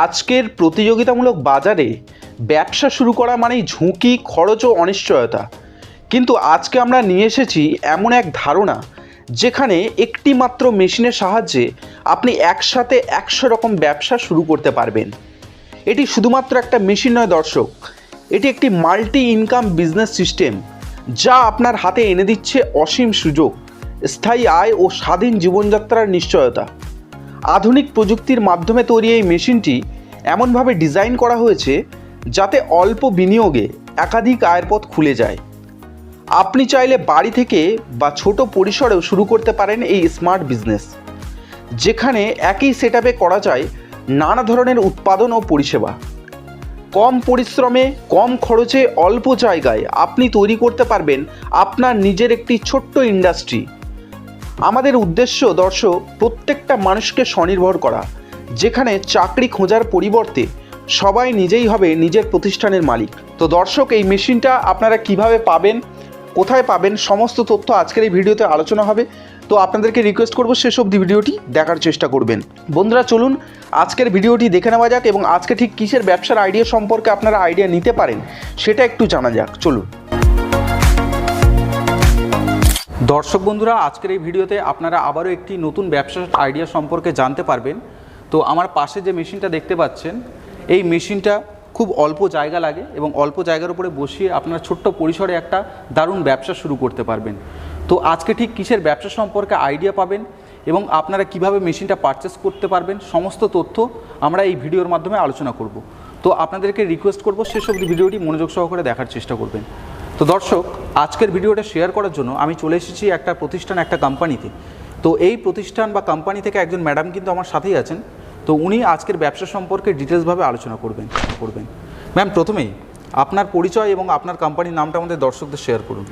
আজকের প্রতিযোগিতামূলক বাজারে ব্যবসা শুরু করা মানেই ঝুঁকি, খরচ ও অনিশ্চয়তা। কিন্তু আজকে আমরা নিয়ে এসেছি এমন এক ধারণা যেখানে একটি মাত্র মেশিনের সাহায্যে আপনি একসাথে একশো রকম ব্যবসা শুরু করতে পারবেন। এটি শুধুমাত্র একটা মেশিন নয় দর্শক, এটি একটি মাল্টি ইনকাম বিজনেস সিস্টেম যা আপনার হাতে এনে দিচ্ছে অসীম সুযোগ, স্থায়ী আয় ও স্বাধীন জীবনযাত্রার নিশ্চয়তা। আধুনিক প্রযুক্তির মাধ্যমে তৈরি এই মেশিনটি এমনভাবে ডিজাইন করা হয়েছে যাতে অল্প বিনিয়োগে একাধিক আয়ের পথ খুলে যায়। আপনি চাইলে বাড়ি থেকে বা ছোট পরিসরেও শুরু করতে পারেন এই স্মার্ট বিজনেস, যেখানে একই সেট করা যায় নানা ধরনের উৎপাদন ও পরিষেবা। কম পরিশ্রমে, কম খরচে, অল্প জায়গায় আপনি তৈরি করতে পারবেন আপনার নিজের একটি ছোট্ট ইন্ডাস্ট্রি। আমাদের উদ্দেশ্য, দর্শক, প্রত্যেকটা মানুষকে স্বনির্ভর করা। যেখানে চাকরি খোঁজার পরিবর্তে সবাই নিজেই হবে নিজের প্রতিষ্ঠানের মালিক। তো দর্শক, এই মেশিনটা আপনারা কীভাবে পাবেন, কোথায় পাবেন, সমস্ত তথ্য আজকের এই ভিডিওতে আলোচনা হবে। তো আপনাদেরকে রিকোয়েস্ট করব, শেষ অবধি ভিডিওটি দেখার চেষ্টা করবেন। বন্ধুরা, চলুন আজকের ভিডিওটি দেখে নেওয়া যাক এবং আজকে ঠিক কিসের ব্যবসার আইডিয়া সম্পর্কে আপনারা আইডিয়া নিতে পারেন, সেটা একটু জানা যাক। চলুন। দর্শক বন্ধুরা, আজকের এই ভিডিওতে আপনারা আবারও একটি নতুন ব্যবসার আইডিয়া সম্পর্কে জানতে পারবেন। তো আমার পাশে যে মেশিনটা দেখতে পাচ্ছেন, এই মেশিনটা খুব অল্প জায়গা লাগে এবং অল্প জায়গার উপরে বসিয়ে আপনারা ছোট্ট পরিসরে একটা দারুণ ব্যবসা শুরু করতে পারবেন। তো আজকে ঠিক কিসের ব্যবসা সম্পর্কে আইডিয়া পাবেন এবং আপনারা কীভাবে মেশিনটা পারচেস করতে পারবেন, সমস্ত তথ্য আমরা এই ভিডিওর মাধ্যমে আলোচনা করব। তো আপনাদেরকে রিকোয়েস্ট করব, শেষ ভিডিওটি মনোযোগ সহকারে দেখার চেষ্টা করবেন। তো দর্শক, আজকের ভিডিওটা শেয়ার করার জন্য আমি চলে এসেছি একটা প্রতিষ্ঠান, একটা কোম্পানিতে তো এই প্রতিষ্ঠান বা কোম্পানি থেকে একজন ম্যাডাম কিন্তু আমার সাথেই আছেন। তো উনি আজকের ব্যবসা সম্পর্কে ডিটেলসভাবে আলোচনা করবেন করবেন। ম্যাম প্রথমেই আপনার পরিচয় এবং আপনার কোম্পানির নামটা আমাদের দর্শকদের শেয়ার করুন।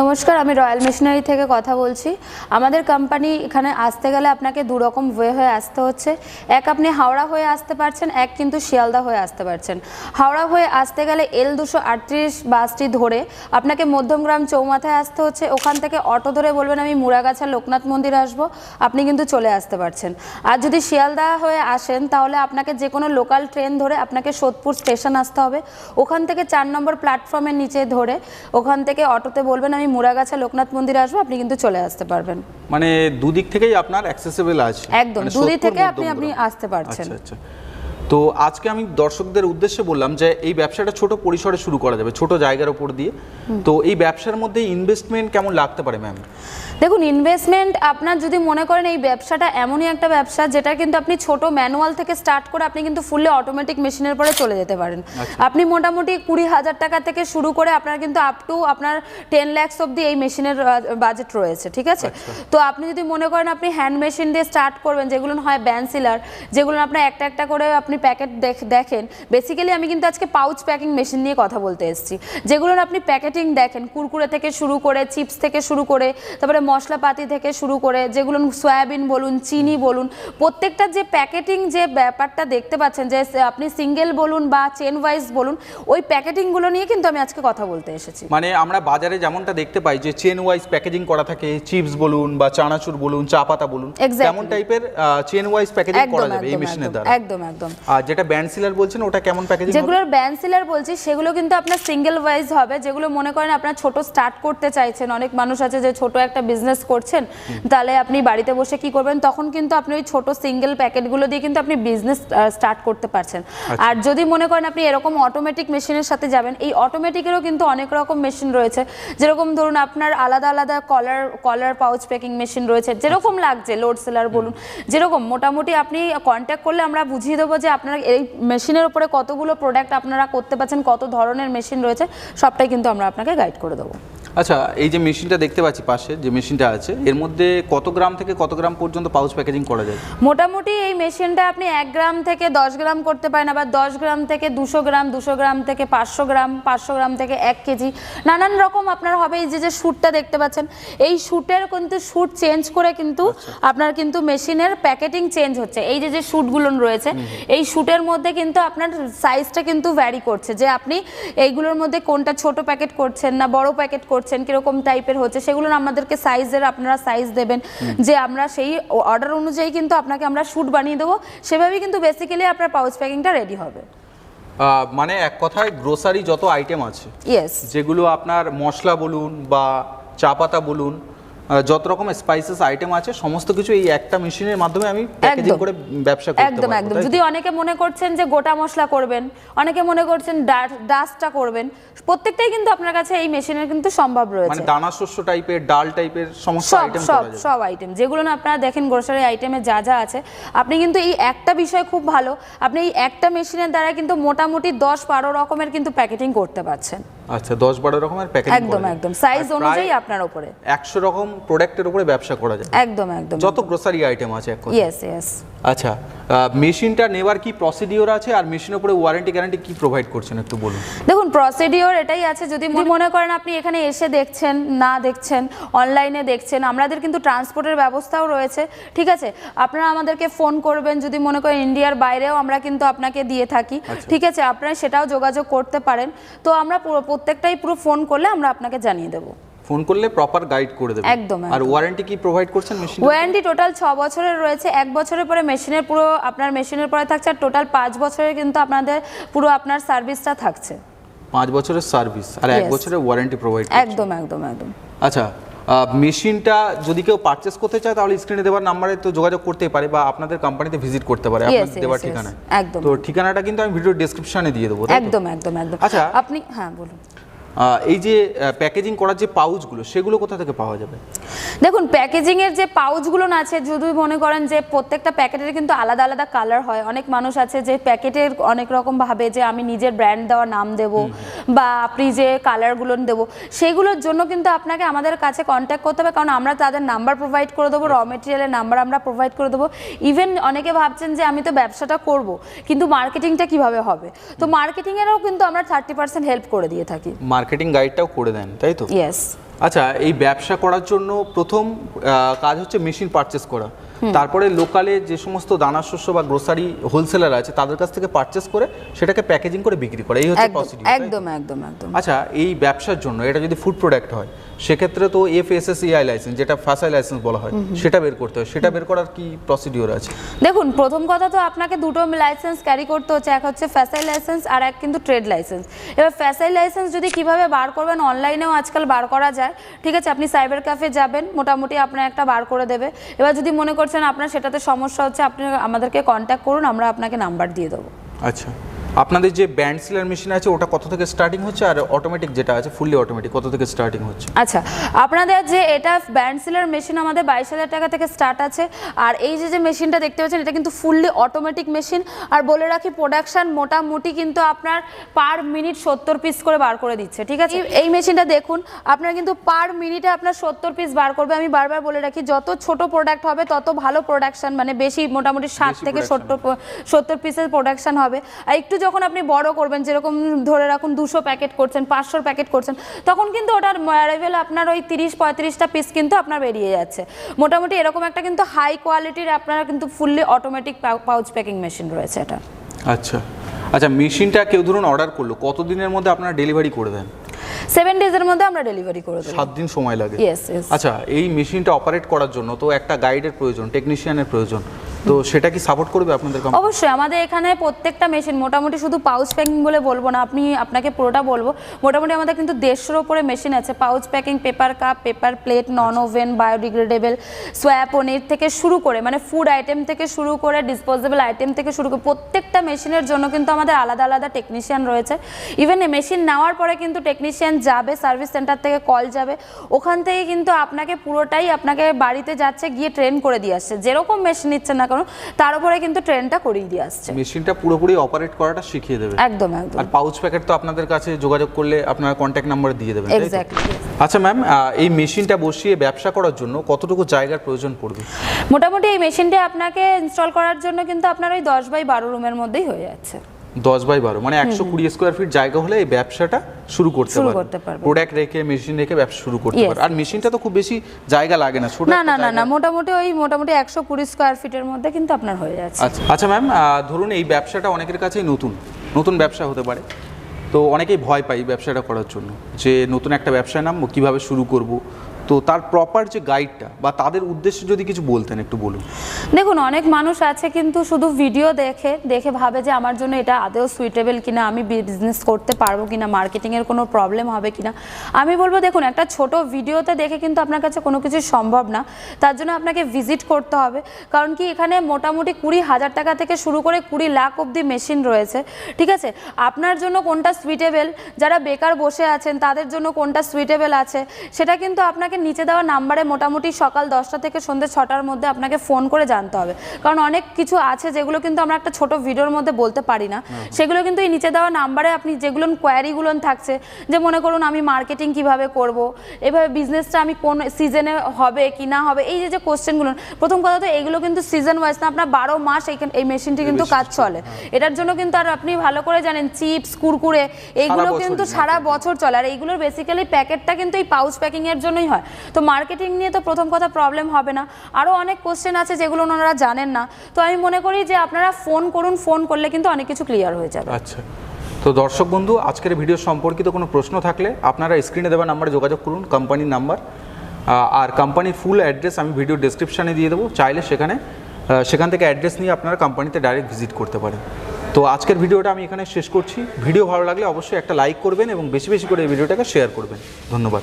নমস্কার, আমি রয়্যাল মিশনারি থেকে কথা বলছি। আমাদের কোম্পানি এখানে আসতে গেলে আপনাকে দু রকম ওয়ে হয়ে আসতে হচ্ছে। এক আপনি হাওড়া হয়ে আসতে পারছেন, এক কিন্তু শিয়ালদা হয়ে আসতে পারছেন। হাওড়া হয়ে আসতে গেলে এল দুশো আটত্রিশ বাসটি ধরে আপনাকে মধ্যমগ্রাম চৌমাথায় আসতে হচ্ছে। ওখান থেকে অটো ধরে বলবেন, আমি মুরাগাছা লোকনাথ মন্দির আসব। আপনি কিন্তু চলে আসতে পারছেন। আর যদি শিয়ালদা হয়ে আসেন, তাহলে আপনাকে যে কোনো লোকাল ট্রেন ধরে আপনাকে সোদপুর স্টেশন আসতে হবে। ওখান থেকে চার নম্বর প্ল্যাটফর্মের নিচে ধরে ওখান থেকে অটোতে বলবেন আমি মুরাগাছা লোকনাথ মন্দির আসব আপনি কিন্তু চলে আসতে পারবেন। মানে দুদিক থেকেই আপনার অ্যাক্সেসিবল আছে। একদম মানে দুদিক থেকে আপনি আপনি আসতে পারছেন। আচ্ছা আচ্ছা। তো আজকে আমি দর্শকদের উদ্দেশ্যে বললাম যে এই ব্যবসাটা ছোট পরিসরে শুরু করা যাবে ছোট জায়গার উপর দিয়ে। তো এই ব্যবসার মধ্যে ইনভেস্টমেন্ট কেমন লাগতে পারে ম্যাম দেখুন ইনভেস্টমেন্ট আপনার যদি মনে করেন এই ব্যবসাটা এমনই একটা ব্যবসা যেটা কিন্তু আপনি ছোট ম্যানুয়াল থেকে স্টার্ট করে আপনি কিন্তু ফুললি অটোমেটিক মেশিনের পরে চলে যেতে পারেন আচ্ছা। আপনি মোটামুটি কুড়ি হাজার টাকা থেকে শুরু করে আপনার কিন্তু আপ টু আপনার টেন ল্যাক্স অব্দি এই মেশিনের বাজেট রয়েছে ঠিক আছে আচ্ছা। তো আপনি যদি মনে করেন আপনি হ্যান্ড মেশিন দিয়ে স্টার্ট করবেন যেগুলো হয় ব্যানসিলার যেগুলো আপনার একটা একটা করে আপনি প্যাকেট দেখেন বেসিক্যালি আমি কিন্তু আজকে পাউচ প্যাকিং মেশিন নিয়ে কথা বলতে এসেছি যেগুলো আপনি প্যাকেটিং দেখেন কুরকুরে থেকে শুরু করে চিপস থেকে শুরু করে তারপরে মশলাপাতি থেকে শুরু করে যেগুলো সয়াবিন বলুন চিনি বলুন প্রত্যেকটা যে প্যাকেটিং যে ব্যাপারটা দেখতে পাচ্ছেন যে আপনি সিঙ্গেল বলুন বা চেন ওয়াইজ বলুন ওই প্যাকেটিংগুলো নিয়ে কিন্তু আমি আজকে কথা বলতে এসেছি। মানে আমরা বাজারে যেমনটা দেখতে পাই যে চেন ওয়াইজ প্যাকেজিং করা থাকে চিপস বলুন বা চানাচুর বলুন চা পাতা বলুন. তেমন টাইপের চেন ওয়াইজ প্যাকেজিং একদম করা যাবে এই একদম মেশিনের দ্বারা। একদম একদম। আর যেটা ব্যান্ড সিলার বলছেন ওটা কেমন প্যাকেজিং যেগুলোর ব্যান্ড সিলার বলছি সেগুলো কিন্তু আপনার সিঙ্গেল ওয়াইজ হবে যেগুলো মনে করেন আপনার ছোট স্টার্ট করতে চাইছেন অনেক মানুষ আছে যে ছোট একটা বিজনেস করছেন তাহলে আপনি বাড়িতে বসে কি করবেন? তখন কিন্তু আপনি ওই ছোট সিঙ্গেল প্যাকেটগুলো দিয়ে কিন্তু আপনি বিজনেস স্টার্ট করতে পারছেন। আর যদি মনে করেন আপনি এরকম অটোমেটিক মেশিনের সাথে যাবেন এই অটোমেটিকেরও কিন্তু অনেক রকম মেশিন রয়েছে। যেরকম ধরুন আপনার আলাদা আলাদা colour colour pouch packing machine রয়েছে যেরকম লাগছে লোড সেলার বলুন যেরকম মোটামুটি আপনি কন্ট্যাক্ট করলে আমরা বুঝিয়ে দেবো যে আপনার এই মেশিনের উপরে কতগুলো প্রোডাক্ট আপনারা করতে পারছেন কত ধরনের মেশিন রয়েছে সবটাই কিন্তু আমরা আপনাকে গাইড করে দেবো। আচ্ছা এই যে মেশিনটা দেখতে পাচ্ছি পাশে যে মেশিনটা আছে এর মধ্যে কত গ্রাম থেকে কত গ্রাম পর্যন্ত পাউচ প্যাকেজিং করা যায়? মোটামুটি এই মেশিনটা আপনি এক গ্রাম থেকে দশ গ্রাম করতে পারেন আবার দশ গ্রাম থেকে দুশো গ্রাম দুশো গ্রাম থেকে পাঁচশো গ্রাম পাঁচশো গ্রাম থেকে এক কেজি। নানান রকম আপনার হবে এই যে যে শ্যুটটা দেখতে পাচ্ছেন এই শ্যুটের কিন্তু শ্যুট চেঞ্জ করে কিন্তু আপনার কিন্তু মেশিনের প্যাকেটিং চেঞ্জ হচ্ছে। এই যে যে শ্যুটগুলো রয়েছে এই শ্যুটের মধ্যে কিন্তু আপনার সাইজটা কিন্তু ভ্যারি করছে। যে আপনি এইগুলোর মধ্যে কোনটা ছোট প্যাকেট করছেন না বড় প্যাকেট করছেন করছেন কীরকম টাইপের হচ্ছে সেগুলো আমাদেরকে সাইজের আপনারা সাইজ দেবেন। যে আমরা সেই অর্ডার অনুযায়ী কিন্তু আপনাকে আমরা শ্যুট বানিয়ে দেবো। সেভাবেই কিন্তু বেসিক্যালি আপনার পাউচ প্যাকিংটা রেডি হবে। মানে এক কথায় গ্রোসারি যত আইটেম আছে ইয়েস যেগুলো আপনার মশলা বলুন বা চা পাতা বলুন যত রকম স্পাইসেস আইটেম আছে সমস্ত কিছু এই একটা মেশিনের মাধ্যমে আমি প্যাকেজিং। করে ব্যবসা করতে একদম একদম। যদি অনেকে মনে করছেন যে গোটা মশলা করবেন অনেকে মনে করছেন ডাস্টটা করবেন প্রত্যেকটাই কিন্তু আপনার কাছে এই মেশিনের কিন্তু সম্ভব রয়েছে। মানে দানা শস্য টাইপের ডাল টাইপের সমস্ত আইটেম সব সব আইটেম যেগুলো না আপনারা দেখেন গ্রোসারি আইটেমে যা যা আছে আপনি কিন্তু এই একটা বিষয় খুব ভালো আপনি এই একটা মেশিনের দ্বারা কিন্তু মোটামুটি দশ বারো রকমের কিন্তু প্যাকেটিং করতে পারছেন। আচ্ছা দশ বারো রকমের প্যাকেজিং একদম একদম। সাইজ অনুযায়ী আপনার উপরে একশো রকম প্রোডাক্টের উপরে ব্যবসা করা যায়। একদম একদম। যত গ্রোসারি আইটেম আছে এক কথায়। ইয়েস ইয়েস আচ্ছা মেশিনটা নেবার কি প্রসিডিওর আছে আর মেশিনের উপরে ওয়ারেন্টি গ্যারান্টি কি প্রোভাইড করছেন একটু বলুন? দেখুন প্রসিডিওর এটাই আছে। যদি মনে- মনে করেন আপনি এখানে এসে দেখছেন না দেখছেন অনলাইনে দেখছেন আমাদের কিন্তু ট্রান্সপোর্টের ব্যবস্থাও রয়েছে ঠিক আছে? আপনারা আমাদেরকে ফোন করবেন যদি মনে করেন ইন্ডিয়ার বাইরেও আমরা কিন্তু আপনাকে দিয়ে থাকি আচ্ছা। ঠিক আছে? আপনারা সেটাও যোগাযোগ করতে পারেন। তো আমরা পুরো- প্রত্যেকটাই পুরো ফোন করলে আমরা আপনাকে জানিয়ে দেবো। ফোন করলে প্রপার গাইড করে দেবে। একদম, আর ওয়ারেন্টি কি প্রোভাইড করছেন মেশিন ওয়ারেন্টি টোটাল ছ বছরের রয়েছে এক বছরের পরে মেশিনের পুরো আপনার মেশিনের পরে থাকছে আর টোটাল পাঁচ বছরের কিন্তু আপনাদের পুরো আপনার সার্ভিসটা থাকছে। পাঁচ বছরের সার্ভিস আর এক বছরের ওয়ারেন্টি প্রোভাইড একদম একদম একদম। আচ্ছা মেশিনটা যদি কেউ পারচেস করতে চায় তাহলে স্ক্রিনে দেওয়ার নাম্বারে তো যোগাযোগ করতেই পারে বা আপনাদের কোম্পানিতে ভিজিট করতে পারে আপনাদের দেওয়ার yes, একদম। তো ঠিকানাটা কিন্তু আমি ভিডিও ডেসক্রিপশনে দিয়ে দেবো একদম একদম একদম। আচ্ছা। আপনি হ্যাঁ বলুন। এই যে প্যাকেজিং করার যে পাউচগুলো সেগুলো কোথা থেকে পাওয়া যাবে? দেখুন প্যাকেজিং এর যে পাউচগুলো না আছে যদি মনে করেন যে প্রত্যেকটা প্যাকেটের কিন্তু আলাদা আলাদা কালার হয়। অনেক মানুষ আছে যে প্যাকেটের অনেক রকম ভাবে যে আমি নিজের ব্র্যান্ড দেওয়া নাম দেব বা আপনি যে কালারগুলো দেব সেগুলোর জন্য কিন্তু আপনাকে আমাদের কাছে কন্ট্যাক্ট করতে হবে। কারণ আমরা তাদের নাম্বার প্রোভাইড করে দেবো র মেটেরিয়ালের নাম্বার আমরা প্রোভাইড করে দেবো। ইভেন অনেকে ভাবছেন যে আমি তো ব্যবসাটা করব কিন্তু মার্কেটিংটা কীভাবে হবে? তো মার্কেটিংয়েরও কিন্তু আমরা থার্টি পার্সেন্ট হেল্প করে দিয়ে থাকি। মার্কেটিং গাইডটাও করে দেন তাই তো? ইয়েস আচ্ছা এই ব্যবসা করার জন্য প্রথম কাজ হচ্ছে মেশিন পারচেস করা। তারপরে লোকালে যে সমস্ত দানা শস্য বা গ্রোসারি হোলসেলার আছে তাদের কাছ থেকে পারচেস করে সেটাকে প্যাকেজিং করে বিক্রি করা। এই হচ্ছে একদম একদম একদম আচ্ছা এই ব্যবসার জন্য এটা যদি ফুড প্রোডাক্ট হয় সেক্ষেত্রে তো এফএসএসইআই লাইসেন্স যেটা ফাসাই লাইসেন্স বলা হয় সেটা বের করতে হয়। সেটা বের করার কি প্রসিডিওর আছে? দেখুন প্রথম কথা তো আপনাকে দুটো লাইসেন্স ক্যারি করতে হচ্ছে এক হচ্ছে ফ্যাসাই লাইসেন্স আর এক কিন্তু ট্রেড লাইসেন্স এবার ফ্যাসাই লাইসেন্স যদি কীভাবে বার করবেন অনলাইনেও আজকাল বার করা যায়। ঠিক আছে আপনি সাইবার ক্যাফে যাবেন মোটামুটি আপনার একটা বার করে দেবে। এবার যদি মনে করছেন আপনার সেটাতে সমস্যা হচ্ছে আপনি আমাদেরকে কন্ট্যাক্ট করুন আমরা আপনাকে নাম্বার দিয়ে দেবো। আচ্ছা। আপনাদের যে ব্যান্ড সিলার মেশিন আছে ওটা কত থেকে স্টার্টিং হচ্ছে আর অটোমেটিক যেটা আছে ফুললি অটোমেটিক কত থেকে স্টার্টিং হচ্ছে? আচ্ছা আপনাদের যে এটা ব্যান্ড সিলার মেশিন আমাদের বাইশ হাজার টাকা থেকে স্টার্ট আছে আর এই যে যে মেশিনটা দেখতে পাচ্ছেন এটা কিন্তু ফুললি অটোমেটিক মেশিন আর বলে রাখি প্রোডাকশন মোটামুটি কিন্তু আপনার পার মিনিট সত্তর পিস করে বার করে দিচ্ছে ঠিক আছে? এই মেশিনটা দেখুন আপনার কিন্তু পার মিনিটে আপনার সত্তর পিস বার করবে আমি বারবার বলে রাখি যত ছোট প্রোডাক্ট হবে তত ভালো প্রোডাকশন মানে বেশি মোটামুটি ষাট থেকে সত্তর সত্তর পিসের প্রোডাকশন হবে। আর একটু যখন আপনি বড় করবেন যেরকম ধরে রাখুন দুশো প্যাকেট করছেন পাঁচশোর প্যাকেট করছেন তখন কিন্তু ওটার লেভেল আপনার ওই তিরিশ পঁয়ত্রিশটা পিস কিন্তু আপনার বেরিয়ে যাচ্ছে। মোটামুটি এরকম একটা কিন্তু হাই কোয়ালিটির আপনার কিন্তু fully automatic pouch packing machine রয়েছে এটা। আচ্ছা। আচ্ছা মেশিনটা কেউ ধরুন অর্ডার করল কতদিনের মধ্যে আপনারা ডেলিভারি করে দেন? সেভেন ডেজের মধ্যে আমরা ডেলিভারি করে দেবো। সাত দিন সময় লাগে। আচ্ছা এই মেশিনটা অপারেট করার জন্য তো একটা গাইডের প্রয়োজন টেকনিশিয়ানের প্রয়োজন। তো সেটা কি সাপোর্ট করবে আপনাদের অবশ্যই, আমাদের এখানে প্রত্যেকটা মেশিন মোটামুটি শুধু পাউচ প্যাকিং বলে বলব না, আপনি আপনাকে পুরোটা বলব। মোটামুটি আমাদের কিন্তু দেড়শোর ওপরে মেশিন আছে pouch packing paper cup paper plate non woven biodegradable soya paneer থেকে শুরু করে মানে ফুড আইটেম থেকে শুরু করে ডিসপোজেবল আইটেম থেকে শুরু করে, প্রত্যেকটা মেশিনের জন্য কিন্তু আমাদের আলাদা আলাদা টেকনিশিয়ান রয়েছে। ইভেন মেশিন নেওয়ার পরে কিন্তু টেকনিশিয়ান যাবে সার্ভিস সেন্টার থেকে কল যাবে, ওখান থেকে কিন্তু আপনাকে পুরোটাই আপনাকে বাড়িতে যাচ্ছে, গিয়ে ট্রেন করে দিয়ে আসছে। যেরকম মেশিন নিচ্ছে না কেন তার উপরে কিন্তু ট্রেনটা করিয়ে দিয়ে আসছে। মেশিনটা পুরোপুরি অপারেট করাটা শিখিয়ে দেবে। একদম একদম। আর পাউচ প্যাকেট তো আপনাদের কাছে যোগাযোগ করলে আপনারা কন্ট্যাক্ট নাম্বার দিয়ে দেবেন এক্স্যাক্টলি আচ্ছা ম্যাম এই মেশিনটা বসিয়ে ব্যবসা করার জন্য কতটুকু জায়গার প্রয়োজন পড়বে? মোটামুটি এই মেশিনটা আপনাকে ইনস্টল করার জন্য কিন্তু আপনার ওই দশ বাই বারো রুমের মধ্যেই হয়ে যাচ্ছে। দশ বাই বারো মানে একশো কুড়ি স্কোয়ার ফিট জায়গা হলে এই ব্যবসাটা শুরু করতে পারবে। প্রোডাক্ট রেখে মেশিন রেখে ব্যবসা শুরু করতে Yes, পারে আর মেশিনটা তো খুব বেশি জায়গা লাগে না ছোট না না না না মোটামুটি ওই মোটামুটি একশো কুড়ি স্কোয়ার ফিটের মধ্যে কিন্তু আপনার হয়ে যাচ্ছে। আচ্ছা আচ্ছা ম্যাম ধরুন এই ব্যবসাটা অনেকের কাছেই নতুন নতুন ব্যবসা হতে পারে। তো অনেকেই ভয় পাই ব্যবসাটা করার জন্য যে নতুন একটা ব্যবসায় নামবো কীভাবে শুরু করব তো তার প্রপার যে গাইডটা বা তাদের উদ্দেশ্যে যদি কিছু বলতেন একটু বলুন। দেখুন, অনেক মানুষ আছে কিন্তু শুধু ভিডিও দেখে দেখে ভাবে যে আমার জন্য এটা আদৌ সুইটেবল কিনা, আমি বিজনেস করতে পারব কিনা মার্কেটিংয়ের কোনো প্রবলেম হবে কিনা। আমি বলব, দেখুন, একটা ছোট ভিডিওতে দেখে কিন্তু আপনার কাছে কোনো কিছু সম্ভব না। তার জন্য আপনাকে ভিজিট করতে হবে। কারণ কি, এখানে মোটামুটি কুড়ি হাজার টাকা থেকে শুরু করে কুড়ি লাখ অবধি মেশিন রয়েছে, ঠিক আছে? আপনার জন্য কোনটা সুইটেবল যারা বেকার বসে আছেন, তাদের জন্য কোনটা সুইটেবল আছে? সেটা কিন্তু আপনাকে নিচে দেওয়া নাম্বারে মোটামুটি সকাল দশটা থেকে সন্ধ্যে ছটার মধ্যে আপনাকে ফোন করে জানতে হবে। কারণ অনেক কিছু আছে যেগুলো কিন্তু আমরা একটা ছোট ভিডিওর মধ্যে বলতে পারি না। সেগুলো কিন্তু এই নিচে দেওয়া নাম্বারে আপনি যেগুলো কোয়ারিগুলো থাকছে যে মনে করুন আমি মার্কেটিং কীভাবে করব এভাবে বিজনেসটা আমি কোন সিজনে হবে কি না হবে এই যে যে কোশ্চেনগুলো প্রথম কথা তো এগুলো কিন্তু সিজন ওয়াইজ না আপনার বারো মাস এইখান- এই মেশিনটি কিন্তু কাজ চলে। এটার জন্য কিন্তু আর আপনি ভালো করে জানেন চিপস কুরকুরে এইগুলো কিন্তু সারা বছর চলে। আর এইগুলোর বেসিক্যালি প্যাকেটটা কিন্তু এই পাউচ প্যাকিংয়ের জন্যই হয়। তো মার্কেটিং নিয়ে তো প্রথম কথা প্রবলেম হবে না। আরও অনেক কোশ্চেন আছে যেগুলো ওনারা জানেন না। তো আমি মনে করি যে আপনারা ফোন করুন ফোন করলে কিন্তু অনেক কিছু ক্লিয়ার হয়ে যাবে। আচ্ছা। তো দর্শক বন্ধু, আজকের ভিডিও সম্পর্কিত কোনো প্রশ্ন থাকলে আপনারা স্ক্রিনে দেওয়া নাম্বারে যোগাযোগ করুন কোম্পানির নাম্বার আর কোম্পানির ফুল অ্যাড্রেস আমি ভিডিও ডেসক্রিপশানে দিয়ে দেবো। চাইলে সেখানে সেখান থেকে অ্যাড্রেস নিয়ে আপনারা কোম্পানিতে ডাইরেক্ট ভিজিট করতে পারেন। তো আজকের ভিডিওটা আমি এখানে শেষ করছি। ভিডিও ভালো লাগলে অবশ্যই একটা লাইক করবেন এবং বেশি বেশি করে এই ভিডিওটাকে শেয়ার করবেন। ধন্যবাদ।